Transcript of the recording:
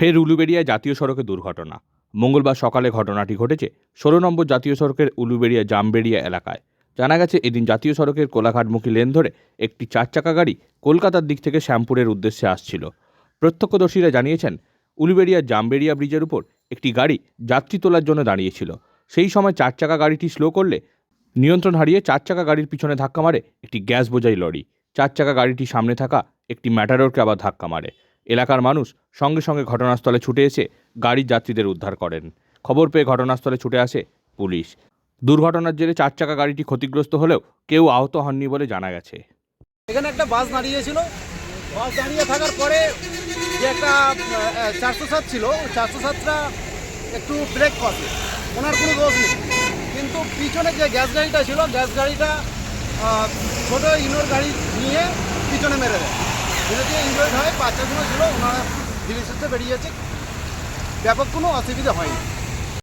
ফের উলুবেড়িয়ায় জাতীয় সড়কে দুর্ঘটনা। মঙ্গলবার সকালে ঘটনাটি ঘটেছে ষোলো নম্বর জাতীয় সড়কের উলুবেড়িয়া জামবেড়িয়া এলাকায়। জানা গেছে, এদিন জাতীয় সড়কের কোলাঘাটমুখী লেন ধরে একটি চার চাকা গাড়ি কলকাতার দিক থেকে শ্যামপুরের উদ্দেশ্যে আসছিল। প্রত্যক্ষদর্শীরা জানিয়েছেন, উলুবেড়িয়া জামবেড়িয়া ব্রিজের উপর একটি গাড়ি যাত্রী তোলার জন্য দাঁড়িয়েছিল। সেই সময় চার চাকা গাড়িটি স্লো করলে নিয়ন্ত্রণ হারিয়ে চার চাকা গাড়ির পিছনে ধাক্কা মারে একটি গ্যাস বোঝাই লরি। চার চাকা গাড়িটি সামনে থাকা একটি ম্যাটারোরকে আবার ধাক্কা মারে। এলাকার মানুষ সঙ্গে সঙ্গে ঘটনাস্থলে ছুটে এসে গাড়ির যাত্রীদের উদ্ধার করেন। খবর পেয়ে ঘটনাস্থলে ছুটে আসে পুলিশ। দুর্ঘটনার জেরে চার চাকা গাড়িটি ক্ষতিগ্রস্ত হলেও কেউ আহত হননি বলে জানা গেছে। এখানে একটা বাস দাঁড়িয়েছিল। বাস দাঁড়িয়ে থাকার পরে যে একটা চারশো সাত ছিল চারশো সাতটা একটু ব্রেক করে ওনার কোনো দোষ নেই। কিন্তু পিছনে যে গ্যাস গাড়িটা ছিল, গ্যাস গাড়িটা ছোটো ইনোর গাড়ি নিয়ে পিছনে মেরে দেয়। যেহেতু ইনজয়েড হয় বাচ্চাগুলো ছিল ওনারা ধীরে সুস্থে যাচ্ছে। ব্যাপক কোনো অসুবিধা হয়নি।